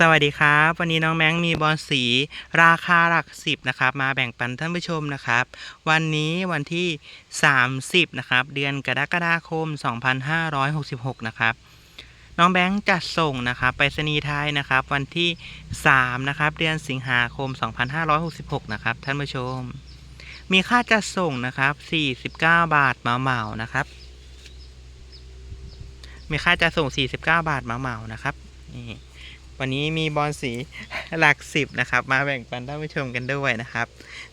สวัสดีครับ วันนี้น้องแมงมีบอลสีราคาหลักสิบนะครับ มาแบ่งปันท่านผู้ชมนะครับ วันนี้วันที่ 30 นะครับ เดือนกรกฎาคม 2566 นะครับน้องแบงค์จัดส่งนะครับไปรษณีย์ไทยนะครับ วันที่ 3 นะครับ เดือนสิงหาคม 2566 นะครับท่านผู้ชม มีค่าจัดส่งนะครับ 49 บาทเหมาๆนะครับ มีค่าจัดส่ง 49 บาทเหมาๆนะครับนี่ วันนี้มีบอลสีหลักสิบนะครับ มาแบ่งปันท่านผู้ชมกันด้วยนะครับ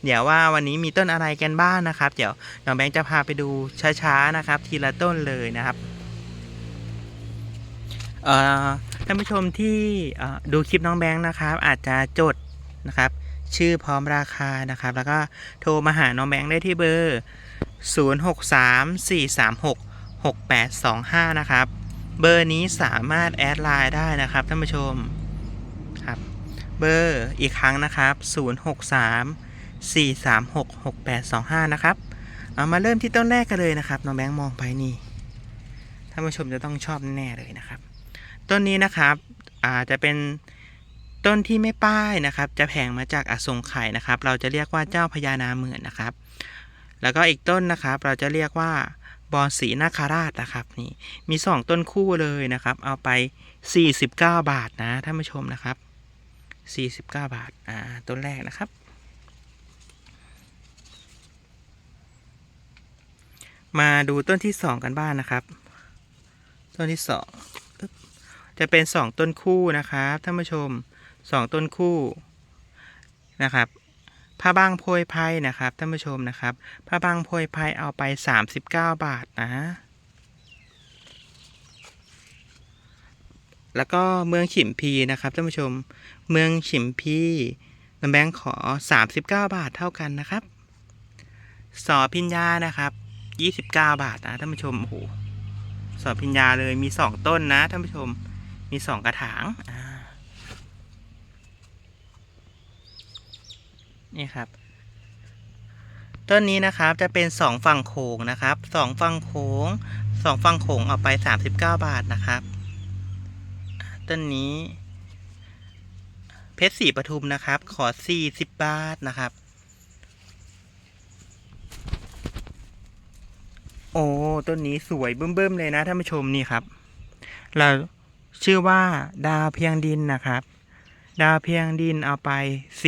เดี๋ยวว่าวันนี้มีต้นอะไรกันบ้างนะครับ เดี๋ยวน้องแบงค์จะพาไปดูช้าๆนะครับ ทีละต้นเลยนะครับเอ่อท่านผู้ชมที่ดูคลิปน้องแบงค์นะครับ อาจจะจดนะครับ ชื่อพร้อมราคานะครับ แล้วก็โทรมาหาน้องแบงค์ได้ที่เบอร์ 0634366825 นะครับ เบอร์นี้สามารถแอดไลน์ได้นะครับท่านผู้ชมครับเบอร์อีกครั้งนะครับ 063 436 6825 นะครับ เอามาเริ่มที่ต้นแรกกันเลยนะครับน้องแบงค์มองไปนี่ท่านผู้ชมจะต้องชอบแน่เลยนะครับ ต้นนี้นะครับอาจจะเป็นต้นที่ไม่ป้ายนะครับ จะแผงมาจากอสงไข่นะครับ เราจะเรียกว่าเจ้าพญานาเหมือนนะครับ แล้วก็อีกต้นนะครับ เราจะเรียกว่า บอนสีนาคาราชนะครับนี่มีสองต้นคู่เลยนะครับ เอาไป 49 บาทนะท่านผู้ชมนะครับ 49 บาทอ่าต้นแรกนะครับ มาดูต้นที่สองกันบ้างนนะครับ ต้นที่สองจะเป็นสองต้นคู่นะครับท่านผู้ชมสองต้นคู่นะครับ ผ้าบางโพยไพ่นะครับท่านผู้ชมนะครับผ้าบางโพยไพ่เอาไป 39 บาทนะ แล้วก็เมืองฉิมพีนะครับท่านผู้ชม เมืองฉิมพีน้ำแบงค์ขอ 39 บาทเท่ากันนะครับสอพิญญานะครับ 29 บาทนะท่านผู้ชมโอ้โหสอพิญญาเลยมี 2 ต้นนะท่านผู้ชมมี 2 กระถางอ่า นี่ครับ ต้นนี้นะครับจะเป็นสองฝั่งโขงนะครับสองฝั่งโขงสองฝั่งโขงเอาไปสามสิบเก้าบาทนะครับต้นนี้ เพชรสีปทุมนะครับ ขอสี่สิบบาทนะครับ โอ้ต้นนี้สวยเบิ่มๆเลยนะท่านผู้ชมนี่ครับ เราชื่อว่าดาวเพียงดินนะครับ ดาวเพียงดินเอาไป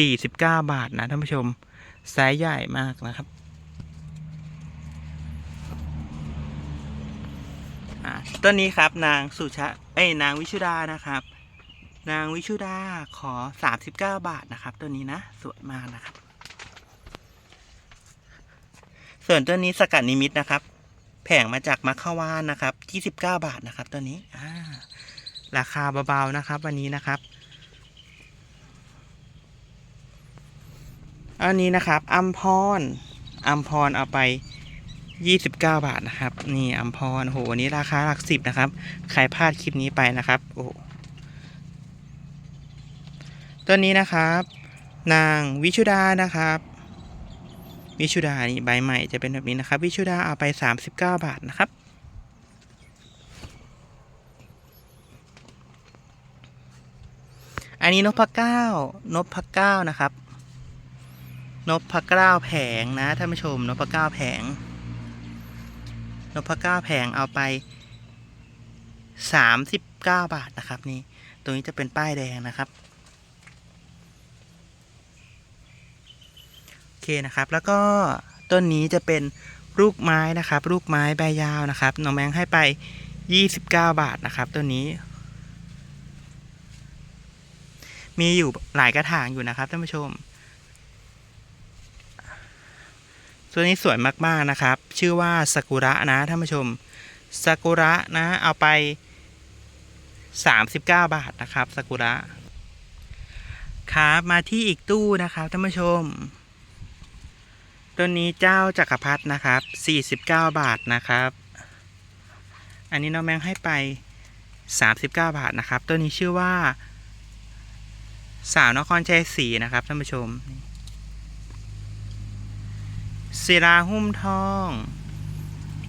49 บาทนะท่านผู้ชมไซส์ใหญ่มากนะครับต้นนี้ครับนางสุชาเอ้ยนางวิชุดานะครับ นางวิชุดาขอ 39 บาทนะครับต้นนี้นะสวยมากนะครับ ส่วนต้นนี้สกัดนิมิตนะครับ แผงมาจากมัคควานนะครับ 29 บาทนะครับต้นนี้อ่าราคาเบาๆนะครับ วันนี้นะครับ อันนี้นะครับอัมพรอัมพรเอาไป 29 บาทนะครับ นี่อัมพรโหวันนี้ราคาหลักสิบนะครับ ใครพลาดคลิปนี้ไปนะครับ โอ้ต้นนี้นะครับ นางวิชุดานะครับ วิชุดานี่ใบใหม่จะเป็นแบบนี้นะครับ วิชุดาเอาไป 39 บาทนะครับอันนี้นพเก้านพเก้านะครับ นพะเก้าแผงนะท่านผู้ชมนพะเก้าแผงนพะเก้าแผงเอาไปสามสิบเก้าบาทนะครับ นี่ตรงนี้จะเป็นป้ายแดงนะครับโอเคนะครับ แล้วก็ต้นนี้จะเป็นลูกไม้นะครับ ลูกไม้ใบยาวนะครับน้องแมงให้ไปยี่สิบเก้าบาทนะครับต้นนี้ มีอยู่หลายกระถางอยู่นะครับท่านผู้ชม ตัวนี้สวยมากๆนะครับ ชื่อว่าสกุระนะท่านผู้ชมสกุระนะเอาไป 39 บาทนะครับสกุระครับมาที่อีกตู้นะครับท่านผู้ชม ตัวนี้เจ้าจักรพรรดินะครับ 49 บาทนะครับ อันนี้น้องแมงให้ไป 39 บาทนะครับ ตัวนี้ชื่อว่า สาวนครชัยศรีนะครับท่านผู้ชม ศิลาหุ้มทอง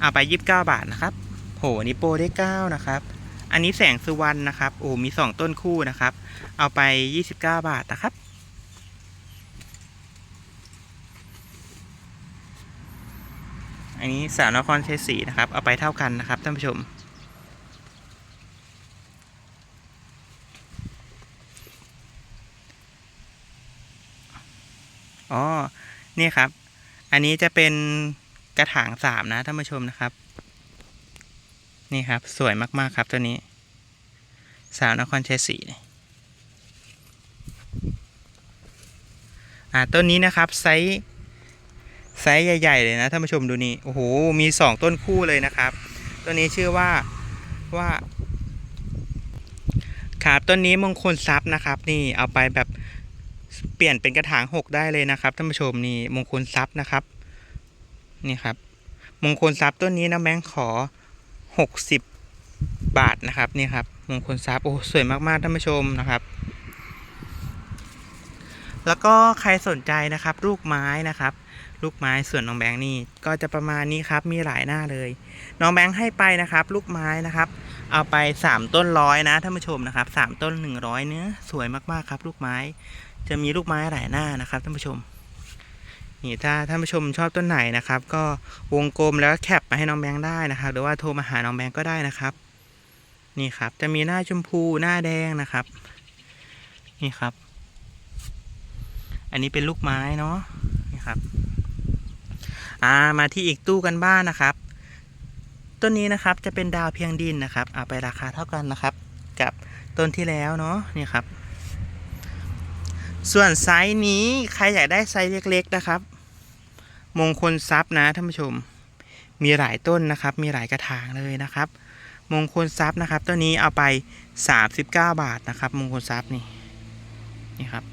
เอาไป29บาทนะครับโหนี่โปรได้9นะครับ อันนี้แสงสุวรรณนะครับโอ้มีสองต้นคู่นะครับ เอาไป29บาทนะครับอันนี้สาวนครชัยศรีนะครับ เอาไปเท่ากันนะครับท่านผู้ชม อ๋อ นี่ครับ อันนี้จะเป็นกระถางสามนะท่านผู้ชมนะครับ นี่ครับสวยมากๆครับตัวนี้ สาวนครชัยศรีอ่าต้นนี้นะครับไซส์ไซส์ใหญ่ ๆ เลยนะท่านผู้ชมดูนี่โอ้โหมีสองต้นคู่เลยนะครับต้นนี้ชื่อว่าว่าครับต้นนี้มงคลทรัพย์นะครับ นี่เอาไปแบบ เปลี่ยนเป็นกระถางหกได้เลยนะครับท่านผู้ชมนี่มงคลทรัพย์นะครับ นี่ครับ มงคลทรัพย์ต้นนี้นะแบงค์ขอ60บาทนะครับนี่ครับ มงคลทรัพย์โอ้สวยมากๆท่านผู้ชมนะครับ แล้วก็ใครสนใจนะครับ ลูกไม้นะครับ ลูกไม้ส่วนน้องแบงค์นี่ก็จะประมาณนี้ครับมีหลายหน้าเลย น้องแบงค์ให้ไปนะครับ ลูกไม้นะครับ เอาไป 3 ต้นร้อยนะท่านผู้ชมนะครับ3ต้น 100 เนื้อสวยมากๆครับ ลูกไม้ จะมีลูกไม้หลายหน้านะครับท่านผู้ชม นี่ถ้าท่านผู้ชมชอบต้นไหนนะครับ ก็วงกลมแล้วแคปมาให้น้องแบงค์ได้นะครับ หรือว่าโทรมาหาน้องแบงค์ก็ได้นะครับ นี่ครับ จะมีหน้าชมพูหน้าแดงนะครับ นี่ครับ อันนี้เป็นลูกไม้เนาะนี่ครับอ่ามาที่อีกตู้กันบ้านนะครับต้นนี้นะครับจะเป็นดาวเพียงดินนะครับเอาไปราคาเท่ากันนะครับ กับต้นที่แล้วเนาะนี่ครับ ส่วนไซส์นี้ใครอยากได้ไซส์เล็ก ๆ นะครับ มงคลทรัพย์นะท่านผู้ชม มีหลายต้นนะครับ มีหลายกระถางเลยนะครับ มงคลทรัพย์นะครับต้นนี้เอาไป 39 บาทนะครับ มงคลทรัพย์นี่นี่ครับ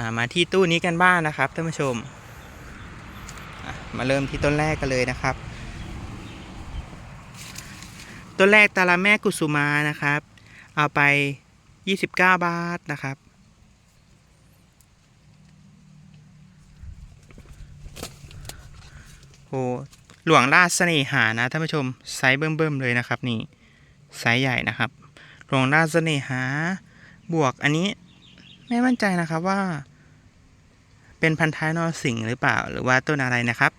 ามาที่ตู้นี้กันบ้างนะครับท่านผู้ชม มาเริ่มที่ต้นแรกกันเลยนะครับ ต้นแรกตาลาแม่กุสุมานะครับ เอาไป 29 บาทนะครับโอ้หลวงราชเสน่หานะท่านผู้ชมไซส์เบิ่มๆเลยนะครับนี่ไซส์ใหญ่นะครับ หลวงราชเสน่หาบวกอันนี้ไม่มั่นใจนะครับว่า เป็นพันท้ายนอสิงหรือเปล่าหรือว่าต้นอะไรนะครับ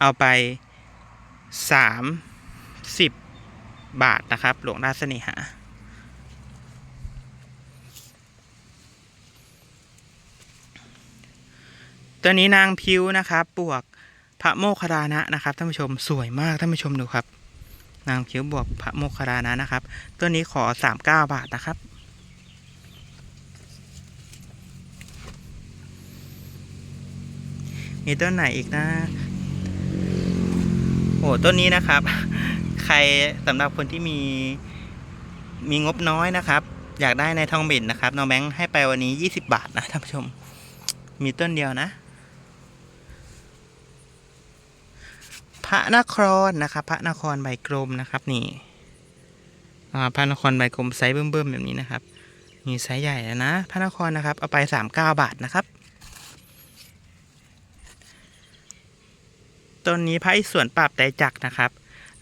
เอาไป30บ บาทนะครับ หลวงราชสน่หา ตัวนี้นางพิวนะครับ บวกพระโมคคัลลานะนะครับท่านผู้ชมสวยมากท่านผู้ชมดูครับ นางพิวบวกพระโมคคัลลานะนะครับ ตัวนี้ขอ39บาทนะครับมีต้นไหนอีกนะ โอ้ต้นนี้นะครับ ใครสำหรับคนที่มีมีงบน้อยนะครับ อยากได้ในทองบินนะครับน้องแบงค์ให้ไปวันนี้ 20 บาทนะท่านผู้ชม มีต้นเดียวนะ พระนครนะครับ พระนครใบกลมนะครับ นี่พระนครใบกลมไซส์เบิ่มๆแบบนี้นะครับ มีไซส์ใหญ่แล้วนะ พระนครนะครับ เอาไป 39 บาทนะครับต้นนี้พระอิศวรปรับไตจักนะครับ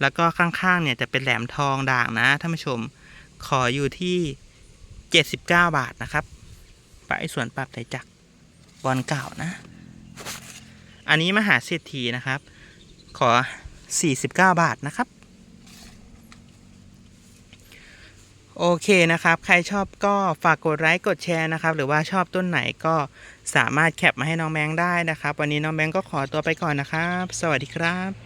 แล้วก็ข้างๆเนี่ยจะเป็นแหลมทองด่างนะท่านผู้ชม ขออยู่ที่ 79 บาทนะครับพระอิศวรปรับไตจักบอลเก่านะ อันนี้มหาเศรษฐีนะครับ ขอ 49 บาทนะครับ โอเคนะครับ ใครชอบก็ฝากกดไลค์กดแชร์นะครับ หรือว่าชอบต้นไหนก็สามารถแคปมาให้น้องแบงได้นะครับ วันนี้น้องแบงก็ขอตัวไปก่อนนะครับ สวัสดีครับ